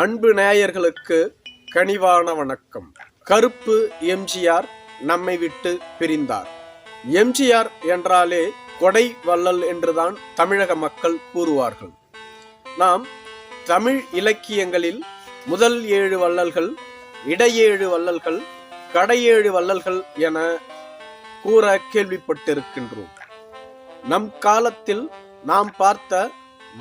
அன்பு நேயர்களுக்கு கனிவான வணக்கம். கருப்பு எம்ஜிஆர் நம்மை விட்டு பிரிந்தார். எம்ஜிஆர் என்றாலே கொடை வள்ளல் என்றுதான் தமிழக மக்கள் கூறுவார்கள். நாம் தமிழ் இலக்கியங்களில் முதல் ஏழு வள்ளல்கள் இடையேழு வள்ளல்கள் கடையேழு வள்ளல்கள் என கூற கேள்விப்பட்டிருக்கின்றோம். நம் காலத்தில் நாம் பார்த்த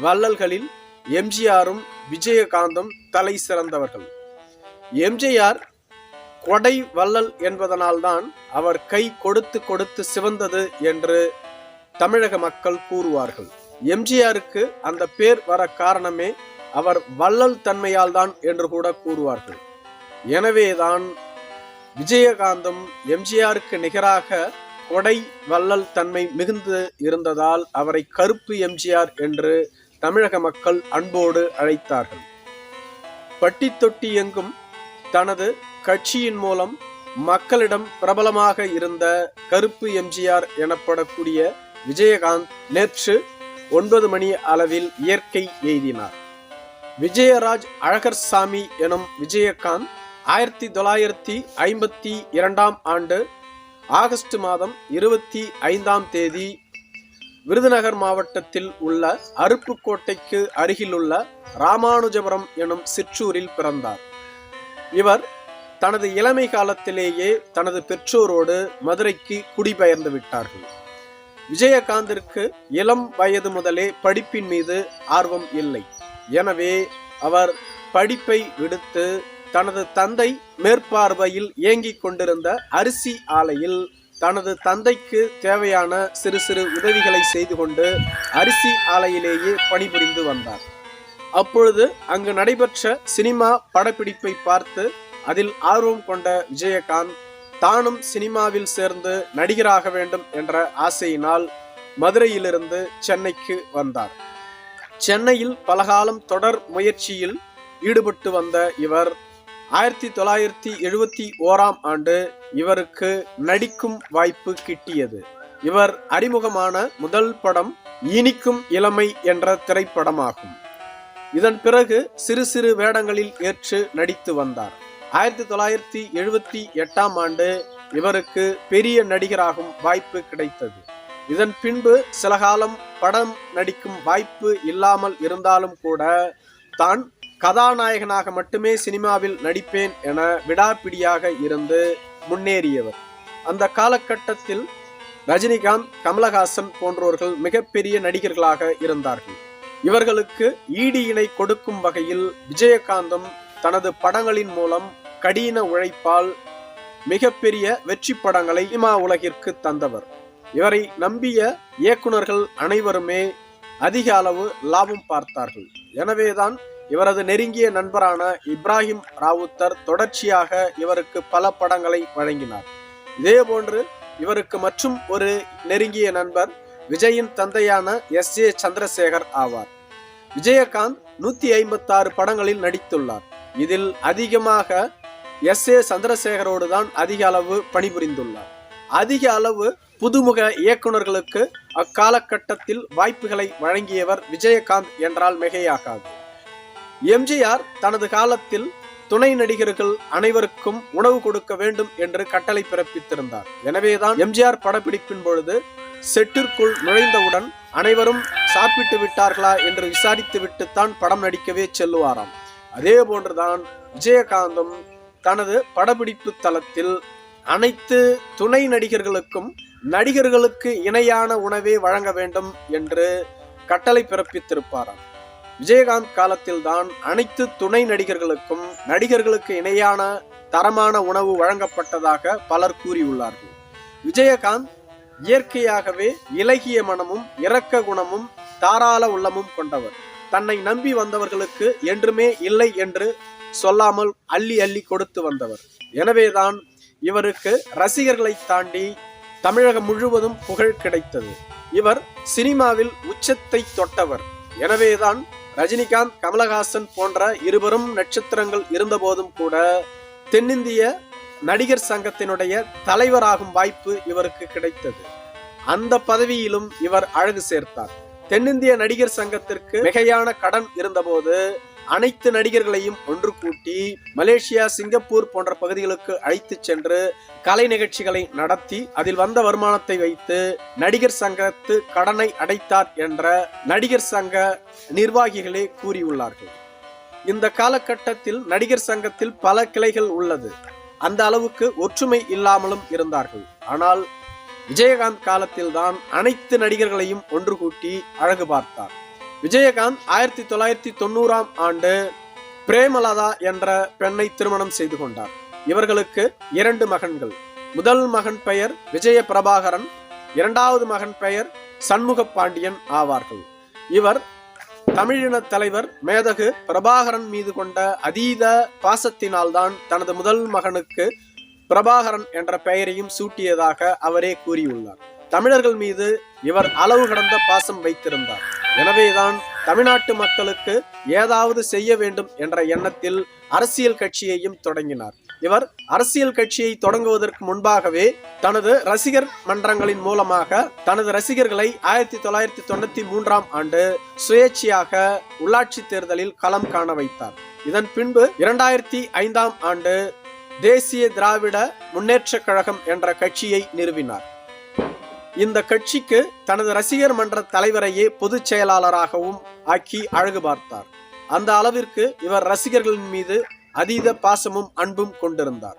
வள்ளல்களில் எம்ஜிஆரும் விஜயகாந்தும் தலை சிறந்தவர்கள். எம்ஜிஆர் கொடை வள்ளல் என்பதனால்தான் அவர் கை கொடுத்து கொடுத்து சிவந்தது என்று தமிழக மக்கள் கூறுவார்கள். எம்ஜிஆருக்கு அந்த பேர் வர காரணமே அவர் வள்ளல் தன்மையால் தான் என்று கூட கூறுவார்கள். எனவேதான் விஜயகாந்தும் எம்ஜிஆருக்கு நிகராக கொடை வள்ளல் தன்மை மிகுந்து இருந்ததால் அவரை கருப்பு எம்ஜிஆர் என்று தமிழக மக்கள் அன்போடு அழைத்தார்கள். பட்டி தொட்டி எங்கும் தனது கட்சியின் மூலம் மக்களிடம் பிரபலமாக இருந்த கருப்பு எம்ஜிஆர் எனப்படக்கூடிய விஜயகாந்த் நேற்று ஒன்பது மணி அளவில் இயற்கை எய்தினார். விஜயராஜ் அழகர் சாமி எனும் விஜயகாந்த் ஆயிரத்தி தொள்ளாயிரத்தி ஐம்பத்தி இரண்டாம் ஆண்டு ஆகஸ்ட் மாதம் இருபத்தி ஐந்தாம் தேதி விருதுநகர் மாவட்டத்தில் உள்ள அருப்புக்கோட்டைக்கு அருகிலுள்ள ராமானுஜபுரம் எனும் சிற்றூரில் பிறந்தார். இவர் தனது இளமை காலத்திலேயே தனது பெற்றோரோடு மதுரைக்கு குடிபெயர்ந்து விட்டார்கள். விஜயகாந்திற்கு இளம் வயது முதலே படிப்பின் மீது ஆர்வம் இல்லை. எனவே அவர் படிப்பை விடுத்து தனது தந்தை மேற்பார்வையில் இயங்கிக் கொண்டிருந்த அரிசி ஆலையில் தனது தந்தைக்கு தேவையான சிறு சிறு உதவிகளை செய்து கொண்டு அரிசி ஆலையிலேயே பணிபுரிந்து வந்தார். அப்பொழுது அங்கு நடைபெற்ற சினிமா படப்பிடிப்பை பார்த்து அதில் ஆர்வம் கொண்ட விஜயகாந்த் தானும் சினிமாவில் சேர்ந்து நடிகராக வேண்டும் என்ற ஆசையினால் மதுரையிலிருந்து சென்னைக்கு வந்தார். சென்னையில் பலகாலம் தொடர் முயற்சியில் ஈடுபட்டு வந்த இவர் ஆயிரத்தி தொள்ளாயிரத்தி எழுபத்தி ஓராம் ஆண்டு இவருக்கு நடிக்கும் வாய்ப்பு கிட்டியது. இவர் அறிமுகமான முதல் படம் இனிக்கும் இளமை என்ற திரைப்படமாகும். இதன் பிறகு சிறு சிறு வேடங்களில் ஏற்று நடித்து வந்தார். ஆயிரத்தி தொள்ளாயிரத்தி எழுபத்தி எட்டாம் ஆண்டு இவருக்கு பெரிய நடிகராகும் வாய்ப்பு கிடைத்தது. இதன் பின்பு சில காலம் படம் நடிக்கும் வாய்ப்பு இல்லாமல் இருந்தாலும் கூட தான் கதாநாயகனாக மட்டுமே சினிமாவில் நடிப்பேன் என விடாப்பிடியாக இருந்து முன்னேறியவர். அந்த காலகட்டத்தில் ரஜினிகாந்த் கமலஹாசன் போன்றோர்கள் மிகப்பெரிய நடிகர்களாக இருந்தார்கள். இவர்களுக்கு ஈடு இணை கொடுக்கும் வகையில் விஜயகாந்தும் தனது படங்களின் மூலம் கடின உழைப்பால் மிகப்பெரிய வெற்றி படங்களை இமா உலகிற்கு தந்தவர். இவரை நம்பிய இயக்குனர்கள் அனைவருமே அதிக அளவு லாபம் பார்த்தார்கள். எனவேதான் இவரது நெருங்கிய நண்பரான இப்ராஹிம் ராவுத்தர் தொடர்ச்சியாக இவருக்கு பல படங்களை வழங்கினார். இதேபோன்று இவருக்கு மற்றும் ஒரு நெருங்கிய நண்பர் விஜயின் தந்தையான எஸ். ஜே. சந்திரசேகர் ஆவார். விஜயகாந்த் நூத்தி ஐம்பத்தாறு படங்களில் நடித்துள்ளார். இதில் அதிகமாக எஸ். ஏ. சந்திரசேகரோடு தான் அதிக அளவு பணிபுரிந்துள்ளார். அதிக அளவு புதுமுக இயக்குனர்களுக்கு அக்காலகட்டத்தில் வாய்ப்புகளை வழங்கியவர் விஜயகாந்த் என்றால் மிகையாகாது. எம்ஜிஆர் தனது காலத்தில் துணை நடிகர்கள் அனைவருக்கும் உணவு கொடுக்க வேண்டும் என்று கட்டளை பிறப்பித்திருந்தார். எனவேதான் எம்ஜிஆர் படப்பிடிப்பின் பொழுது செட்டிற்குள் நுழைந்தவுடன் அனைவரும் சாப்பிட்டு விட்டார்களா என்று விசாரித்து விட்டுத்தான் படம் நடிக்கவே செல்லுவாராம். அதே போன்றுதான் விஜயகாந்தும் தனது படப்பிடிப்பு தளத்தில் அனைத்து துணை நடிகர்களுக்கும் நடிகர்களுக்கு இணையான உணவே வழங்க வேண்டும் என்று கட்டளை பிறப்பித்திருப்பாராம். விஜயகாந்த் காலத்தில்தான் அனைத்து துணை நடிகர்களுக்கும் நடிகர்களுக்கு இணையான தரமான உணவு வழங்கப்பட்டதாக பலர் கூறியுள்ளார்கள். விஜயகாந்த் இயற்கையாகவே இலகிய மனமும் இரக்க குணமும் தாராள உள்ளமும் கொண்டவர். தன்னை நம்பி வந்தவர்களுக்கு என்றுமே இல்லை என்று சொல்லாமல் அள்ளி அள்ளி கொடுத்து வந்தவர். எனவேதான் இவருக்கு ரசிகர்களை தாண்டி தமிழகம் முழுவதும் புகழ் கிடைத்தது. இவர் சினிமாவில் உச்சத்தை தொட்டவர். எனவேதான் ரஜினிகாந்த் கமலஹாசன் போன்ற இருவரும் நட்சத்திரங்கள் இருந்தபோதும் கூட தென்னிந்திய நடிகர் சங்கத்தினுடைய தலைவராகும் வாய்ப்பு இவருக்கு கிடைத்தது. அந்த பதவியிலும் இவர் அழகு சேர்த்தார். தென்னிந்திய நடிகர் சங்கத்திற்கு மிகையான கடன் இருந்தபோது அனைத்து நடிகர்களையும் ஒன்று கூட்டி மலேசியா சிங்கப்பூர் போன்ற பகுதிகளுக்கு அழைத்துச் சென்று கலை நிகழ்ச்சிகளை நடத்தி அதில் வந்த வருமானத்தை வைத்து நடிகர் சங்கத்து கடனை அடைத்தார் என்ற நடிகர் சங்க நிர்வாகிகளே கூறியுள்ளார்கள். இந்த காலகட்டத்தில் நடிகர் சங்கத்தில் பல கிளைகள் உள்ளது. அந்த அளவுக்கு ஒற்றுமை இல்லாமலும் இருந்தார்கள். ஆனால் விஜயகாந்த் காலத்தில்தான் அனைத்து நடிகர்களையும் ஒன்று கூட்டி அழகு பார்த்தார். விஜயகாந்த் ஆயிரத்தி தொள்ளாயிரத்தி தொண்ணூறாம் ஆண்டு பிரேமலதா என்ற பெண்ணை திருமணம் செய்து கொண்டார். இவர்களுக்கு இரண்டு மகன்கள். முதல் மகன் பெயர் விஜய பிரபாகரன் இரண்டாவது மகன் பெயர் சண்முக பாண்டியன் ஆவார்கள். இவர் தமிழின தலைவர் மேதகு பிரபாகரன் மீது கொண்ட அதீத பாசத்தினால்தான் தனது முதல் மகனுக்கு பிரபாகரன் என்ற பெயரையும் சூட்டியதாக அவரே கூறியுள்ளார். தமிழர்கள் மீது இவர் அளவு கடந்த பாசம் வைத்திருந்தார். எனவேதான் தமிழ்நாட்டு மக்களுக்கு ஏதாவது செய்ய வேண்டும் என்ற எண்ணத்தில் அரசியல் கட்சியையும் தொடங்கினார். இவர் அரசியல் கட்சியை தொடங்குவதற்கு முன்பாகவே தனது ரசிகர் மன்றங்களின் மூலமாக தனது ரசிகர்களை ஆயிரத்தி தொள்ளாயிரத்தி தொண்ணூத்தி மூன்றாம் ஆண்டு சுயேட்சையாக உள்ளாட்சி தேர்தலில் களம் காண வைத்தார். இதன் பின்பு இரண்டாயிரத்தி ஐந்தாம் ஆண்டு தேசிய திராவிட முன்னேற்ற கழகம் என்ற கட்சியை நிறுவினார். இந்த கட்சிக்கு தனது ரசிகர் மன்ற தலைவரையே பொதுச் செயலாளராகவும் ஆக்கி அழகு பார்த்தார். அந்த அளவிற்கு இவர் ரசிகர்களின் மீது அதீத பாசமும் அன்பும் கொண்டிருந்தார்.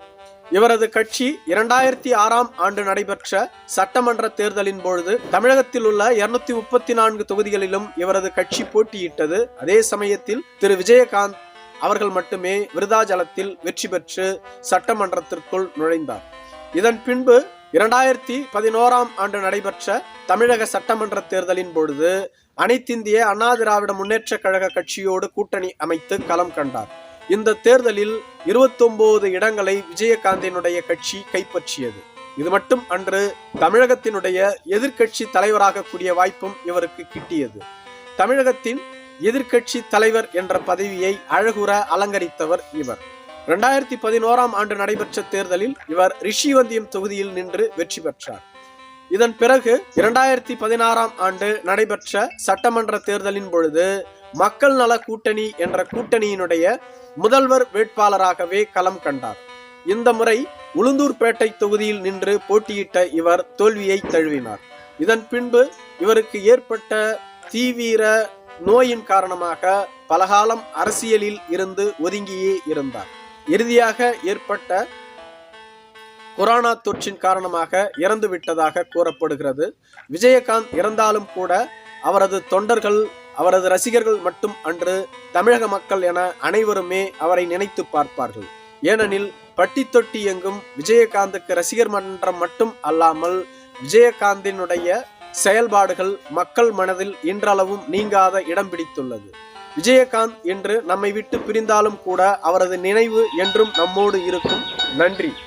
இவரது கட்சி இரண்டாயிரத்தி ஆறாம் ஆண்டு நடைபெற்ற சட்டமன்ற தேர்தலின் பொழுது தமிழகத்தில் உள்ள இருநூத்தி முப்பத்தி நான்கு தொகுதிகளிலும் இவரது கட்சி போட்டியிட்டது. அதே சமயத்தில் திரு. விஜயகாந்த் அவர்கள் மட்டுமே விருதாஜலத்தில் வெற்றி பெற்று சட்டமன்றத்திற்குள் நுழைந்தார். இதன் பின்பு இரண்டாயிரத்தி பதினோராம் ஆண்டு நடைபெற்ற தமிழக சட்டமன்ற தேர்தலின் பொழுது அனைத்திந்திய அண்ணா திராவிட முன்னேற்ற கழக கட்சியோடு கூட்டணி அமைத்து களம் கண்டார். இந்த தேர்தலில் இருபத்தொன்பது இடங்களை விஜயகாந்தினுடைய கட்சி கைப்பற்றியது. இது மட்டும் அன்று தமிழகத்தினுடைய எதிர்கட்சி தலைவராக கூடிய வாய்ப்பும் இவருக்கு கிட்டியது. தமிழகத்தின் எதிர்கட்சி தலைவர் என்ற பதவியை அழகுற அலங்கரித்தவர் இவர். இரண்டாயிரத்தி பதினோராம் ஆண்டு நடைபெற்ற தேர்தலில் இவர் ரிஷிவந்தியம் தொகுதியில் நின்று வெற்றி பெற்றார். இதன் பிறகு இரண்டாயிரத்தி பதினாறாம் ஆண்டு நடைபெற்ற சட்டமன்ற தேர்தலின் பொழுது மக்கள் நல கூட்டணி என்ற கூட்டணியினுடைய முதல்வர் வேட்பாளராகவே களம் கண்டார். இந்த முறை உளுந்தூர்பேட்டை தொகுதியில் நின்று போட்டியிட்ட இவர் தோல்வியை தழுவினார். இதன் பின்பு இவருக்கு ஏற்பட்ட தீவிர நோயின் காரணமாக பலகாலம் அரசியலில் இருந்து ஒதுங்கியே இருந்தார். இறுதியாக ஏற்பட்ட கொரோனா தொற்றின் காரணமாக இறந்து விட்டதாக கூறப்படுகிறது. விஜயகாந்த் இறந்தாலும் கூட அவரது தொண்டர்கள் அவரது ரசிகர்கள் மட்டும் அன்று தமிழக மக்கள் என அனைவருமே அவரை நினைத்து பார்ப்பார்கள். ஏனெனில் பட்டி தொட்டி எங்கும் விஜயகாந்துக்கு ரசிகர் மன்றம் மட்டும் அல்லாமல் விஜயகாந்தினுடைய செயல்பாடுகள் மக்கள் மனதில் இன்றளவும் நீங்காத இடம் பிடித்துள்ளது. விஜயகாந்த் என்று நம்மை விட்டு பிரிந்தாலும் கூட அவரது நினைவு என்றும் நம்மோடு இருக்கும். நன்றி.